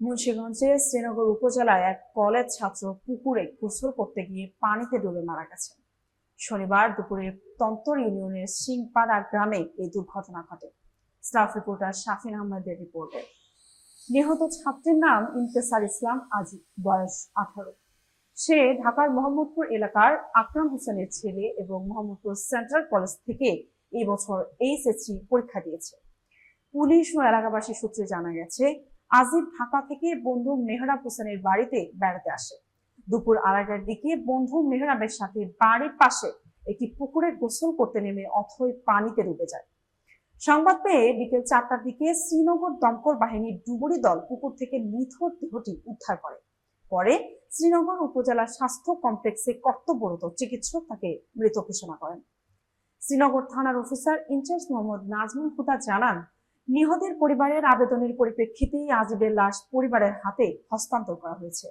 মুন্সিগঞ্জে শ্রীনগর উপজেলায় এক কলেজ ছাত্র পুকুরে গোসল করতে গিয়ে পানিতে ডুবে মারা গেছে। শনিবার দুপুরে তন্তর ইউনিয়নের সিংপাড়া গ্রামে এই দুর্ঘটনা ঘটে। স্টাফ রিপোর্টার শাফিন আহমেদের রিপোর্টে। নিহত ছাত্রের নাম ইন্তেসার ইসলাম আজি, বয়স আঠারো। সে ঢাকার মোহাম্মদপুর এলাকার আকরাম হোসেনের ছেলে এবং মোহাম্মদপুর সেন্ট্রাল কলেজ থেকে এই বছর এইচএসসি পরীক্ষা দিয়েছে। পুলিশ ও এলাকাবাসী সূত্রে জানা গেছে আজিব ঢাকা থেকে বন্ধু মেহরাব হোসেনের বাড়িতে বেড়াতে আসে। দুপুর আড়াইটার দিকে বন্ধু মেহরাবের সাথে বাড়ির পাশে একটি পুকুরে গোসল করতে নেমে অথই পানিতে ডুবে যায়। সংবাদ পেয়ে বিকেল চারটার দিকে শ্রীনগর দমকল বাহিনীর ডুবুরি দল পুকুর থেকে নিথর দেহটি উদ্ধার করে। পরে শ্রীনগর উপজেলা স্বাস্থ্য কমপ্লেক্সে কর্তব্যরত চিকিৎসক তাকে মৃত ঘোষণা করেন। শ্রীনগর থানার officer in charge Mohammad Nazmul Huda জানান নিহতের পরিবারের আবেদনের পরিপ্রেক্ষিতেই আজিবের লাশ পরিবারের হাতে হস্তান্তর করা হয়েছে।